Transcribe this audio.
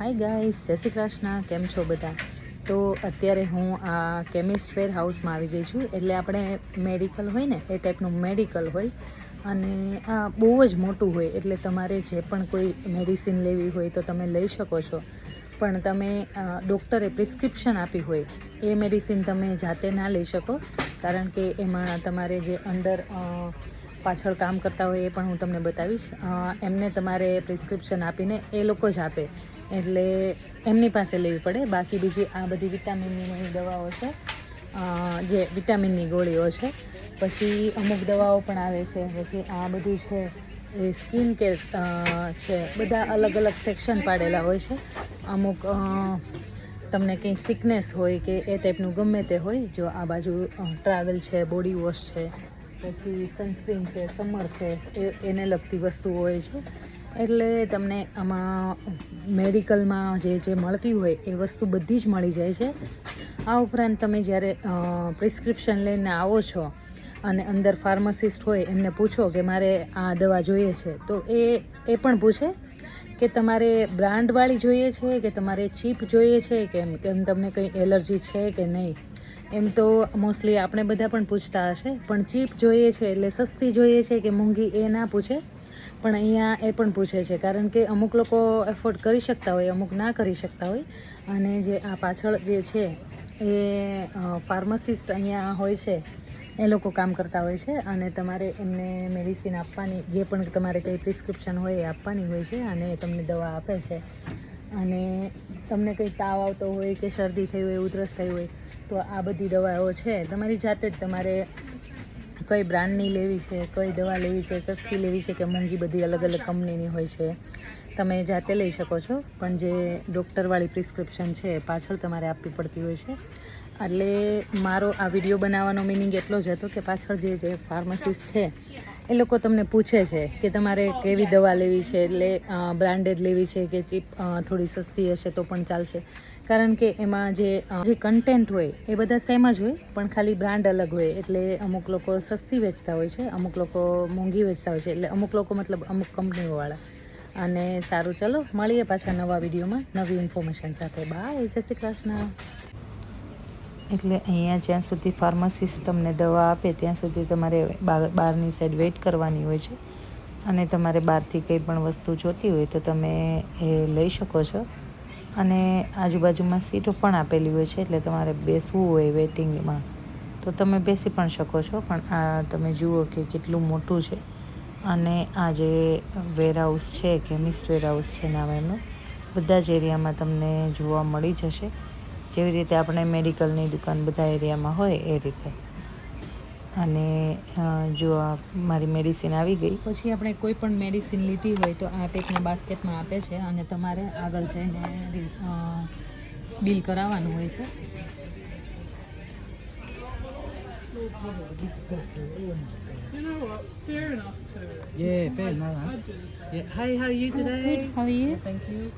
Hi guys જય શ્રી કૃષ્ણ. કેમ છો બધા? તો અત્યારે હું આ કેમિસ્ટ ફેર હાઉસમાં આવી ગઈ છું. એટલે આપણે મેડિકલ હોય ને, એ ટાઈપનું મેડિકલ હોય. અને આ બહુ જ મોટું હોય. એટલે તમારે જે પણ કોઈ મેડિસિન લેવી હોય તો તમે લઈ શકો છો. પણ તમે ડૉક્ટરે પ્રિસ્ક્રિપ્શન આપી હોય, એ મેડિસિન તમે જાતે ના લઈ શકો. કારણ કે એમાં તમારે જે અંદર પાછળ કામ કરતા હોય એ પણ હું તમને બતાવીશ. એમને તમારે પ્રિસ્ક્રિપ્શન આપીને એ લોકો જ આપે. એટલે એમની પાસે લેવી પડે. બાકી બીજી આ બધી વિટામિનની દવાઓ છે. જે વિટામિનની ગોળીઓ છે. પછી અમુક દવાઓ પણ આવે છે. પછી આ બધું છે એ સ્કિન કેર છે. બધા અલગ અલગ સેક્શન પાડેલા હોય છે. અમુક તમને કંઈ સિકનેસ હોય કે એ ટાઈપનું ગમે તે હોય, જો આ બાજુ ટ્રાવેલ છે બોડી વોશ છે પછી સનસ્ક્રીન છે સમર છે એને લગતી વસ્તુ હોય છે. એટલે તમને આમાં મેડિકલમાં જે જે મળતી હોય એ વસ્તુ બધી જ મળી જાય છે. આ ઉપરાંત તમે જ્યારે પ્રિસ્ક્રિપ્શન લઈને આવો છો અને અંદર ફાર્માસિસ્ટ હોય એમને પૂછો કે મારે આ દવા જોઈએ છે, તો એ એ પણ પૂછે કે તમારે બ્રાન્ડવાળી જોઈએ છે, કે તમારે ચીપ જોઈએ છે, કેમ કેમ તમને કંઈ એલર્જી છે કે નહીં? એમ તો મોસ્ટલી આપણે બધા પણ પૂછતા હશે, પણ ચીપ જોઈએ છે એટલે સસ્તી જોઈએ છે કે મોંઘી એ ના પૂછે. પણ અહીંયા એ પણ પૂછે છે, કારણ કે અમુક લોકો એફોર્ડ કરી શકતા હોય, અમુક ના કરી શકતા હોય. અને જે આ પાછળ જે છે એ ફાર્માસિસ્ટ અહીંયા હોય છે, એ લોકો કામ કરતા હોય છે. અને તમારે એમને મેડિસિન આપવાની, જે પણ તમારે કંઈ પ્રિસ્ક્રિપ્શન હોય એ આપવાની હોય છે અને એ તમને દવા આપે છે. અને તમને કંઈ તાવ આવતો હોય કે શરદી થઈ હોય, ઉધરસ થઈ હોય તો આ બધી દવાઓ છે. તમારી જાતે જ તમારે કઈ બ્રાન્ડની લેવી છે, કઈ દવા લેવી છે, સસ્તી લેવી છે કે મોંઘી બધી અલગ અલગ કંપનીની હોય છે, તમે જાતે લઈ શકો છો. પણ જે ડૉક્ટરવાળી પ્રિસ્ક્રિપ્શન છે પાછળ તમારે આપવી પડતી હોય છે. એટલે મારો આ વીડિયો બનાવવાનો મિનિંગ એટલો જ હતો કે પાછળ જે જે ફાર્માસિસ્ટ છે, એ લોકો તમને પૂછે છે કે તમારે કેવી દવા લેવી છે, એટલે બ્રાન્ડેડ લેવી છે કે ચીપ થોડી સસ્તી હશે તો પણ ચાલશે. કારણ કે એમાં જે જે કન્ટેન્ટ હોય એ બધા સેમ જ હોય, પણ ખાલી બ્રાન્ડ અલગ હોય. એટલે અમુક લોકો સસ્તી વેચતા હોય છે, અમુક લોકો મોંઘી વેચતા હોય છે. એટલે અમુક લોકો મતલબ અમુક કંપનીઓવાળા અને સારું, ચલો, મળીએ પાછા નવા વિડીયોમાં નવી ઇન્ફોર્મેશન સાથે. બાય જય શ્રી કૃષ્ણ. એટલે અહીંયા જ્યાં સુધી ફાર્માસિસ્ટ તમને દવા આપે, ત્યાં સુધી તમારે બહાર- બહારની સાઈડ વેઇટ કરવાની હોય છે. અને તમારે બહારથી કંઈ પણ વસ્તુ જોતી હોય તો તમે એ લઈ શકો છો. અને આજુબાજુમાં સીટો પણ આપેલી હોય છે, એટલે તમારે બેસવું હોય વેઇટિંગમાં. તો તમે બેસી પણ શકો છો, પણ આ તમે જુઓ કે કેટલું મોટું છે. અને આ જે વેરહાઉસ છે કેમિસ્ટ વેરહાઉસ છે નામ એમનું, બધા જ એરિયામાં તમને જોવા મળી જશે. જેવી રીતે આપણે મેડિકલની દુકાન બધા એરિયામાં હોય એ રીતે અને જો આ મારી મેડિસિન આવી ગઈ પછી આપણે કોઈ પણ મેડિસિન લીધી હોય તો આ ટેકના બાસ્કેટમાં આપે છે અને તમારે આગળ જઈને બિલ કરાવવાનું હોય છે You know what? Fair enough to. Yeah, fair enough. Yeah. Hi, how are you today? How are you? Thank you.